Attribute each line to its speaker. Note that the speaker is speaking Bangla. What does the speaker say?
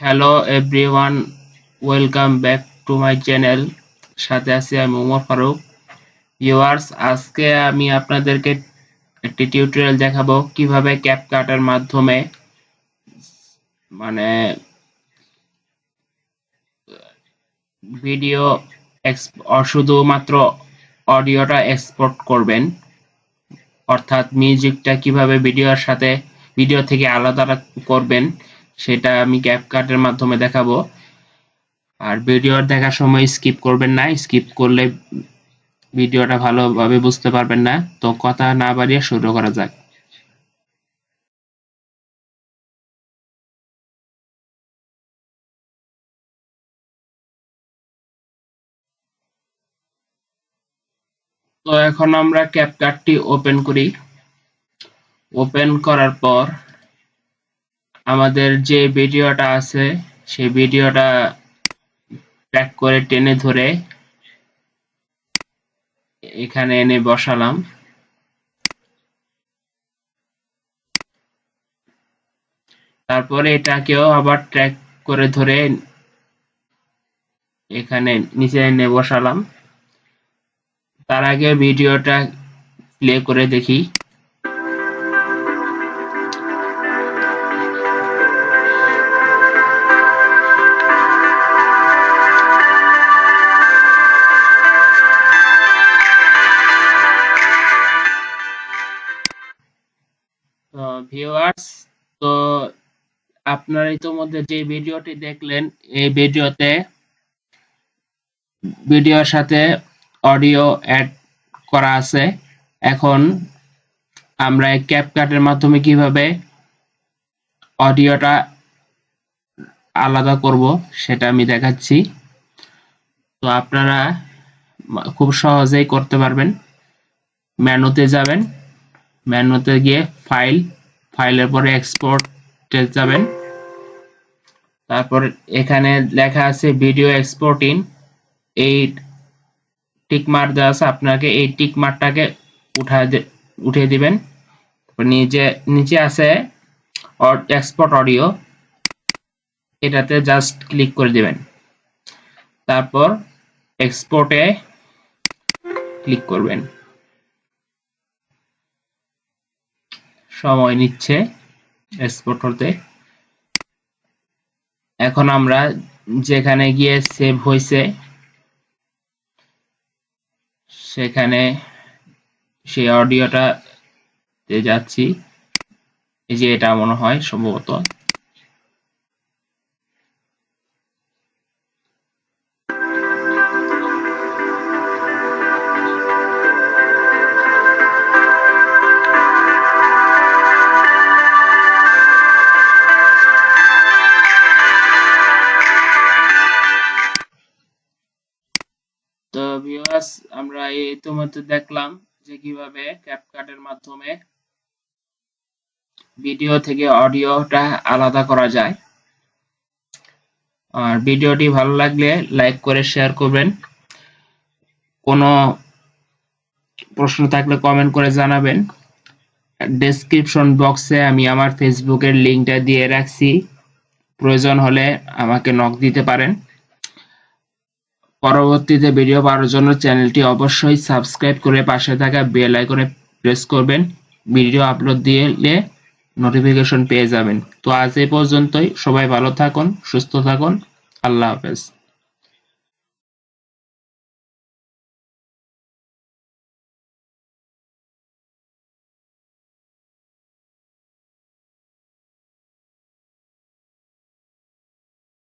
Speaker 1: Hello everyone welcome back to my channel সাথে আছি আমি উমর ফারুক। ভিউয়ার্স আজকে আমি আপনাদেরকে একটি টিউটোরিয়াল দেখাবো কীভাবে ক্যাপকাটের মাধ্যমে মানে ভিডিও শুধুমাত্র অডিওটা এক্সপোর্ট করবেন। অর্থাৎ মিউজিকটা কীভাবে ভিডিওর সাথে ভিডিও থেকে আলাদা করবেন। সেটা আমি ক্যাপ ক্যাপকাটের মাধ্যমে দেখাবো। আর ভিডিওর দেখার সময় স্কিপ করবেন না। স্কিপ করলে ভিডিওটা ভালোভাবে বুঝতে পারবেন না। তো কথা না বাড়িয়ে শুরু করা যাক। তো এখন আমরা ক্যাপকাটটি ওপেন করি। ওপেন করার পর আমাদের যে ভিডিওটা আছে, সেই ভিডিওটা ট্র্যাক করে টেনে ধরে এখানে এনে বসালাম। তারপরে এটাকেও আবার ট্র্যাক করে ধরে এখানে নিচে এনে বসালাম। তার আগে ভিডিওটা প্লে করে দেখি। ভিউয়ার্স তো আপনারা ইতোমধ্যে যে ভিডিওটি দেখলেন, এই ভিডিওতে, ভিডিওর সাথে অডিও অ্যাড করা আছে। এখন আমরা ক্যাপকাটের মাধ্যমে কীভাবে অডিওটা আলাদা করব, সেটা আমি দেখাচ্ছি। তো আপনারা খুব সহজেই করতে পারবেন। মেনুতে যাবেন। মেনুতে গিয়ে ফাইল ফাইলের পরে এক্সপোর্টে যাবেন। তারপর এখানে লেখা আছে ভিডিও এক্সপোর্ট ইন এই টিক মার্ক দেওয়া আছে, আপনাকে এই টিক মার্কটাকে উঠায় উঠিয়ে দিবেন। নিচে নিচে আছে এক্সপোর্ট অডিও এটাতে জাস্ট ক্লিক করে দিবেন। তারপর এক্সপোর্টে ক্লিক করবেন। সময় নিচ্ছে এক্সপোর্ট হতে এখন আমরা যেখানে গিয়ে সেভ হয়েছে, সেখানে সেই অডিওটা যাচ্ছি। এই যে এটা মনে হয় সম্ভবত। ভিউয়ার্স আমরা ইতিমধ্যে দেখলাম যে কীভাবে ক্যাপকাটের মাধ্যমে ভিডিও থেকে অডিওটা আলাদা করা যায়। আর ভিডিওটি ভালো লাগলে লাইক করে শেয়ার করবেন। কোনো প্রশ্ন থাকলে কমেন্ট করে জানাবেন। ডেসক্রিপশন বক্সে আমি আমার ফেসবুকের লিঙ্কটা দিয়ে রাখছি। প্রয়োজন হলে আমাকে নক দিতে পারেন। পরবর্তীতে ভিডিও পাওয়ার জন্য চ্যানেলটি অবশ্যই সাবস্ক্রাইব করে পাশে থাকা বেল আইকনে প্রেস করবেন। ভিডিও আপলোড দিলে নোটিফিকেশন পেয়ে যাবেন। তো আজ এই পর্যন্তই। সবাই ভালো থাকুন, সুস্থ থাকুন। আল্লাহ হাফেজ।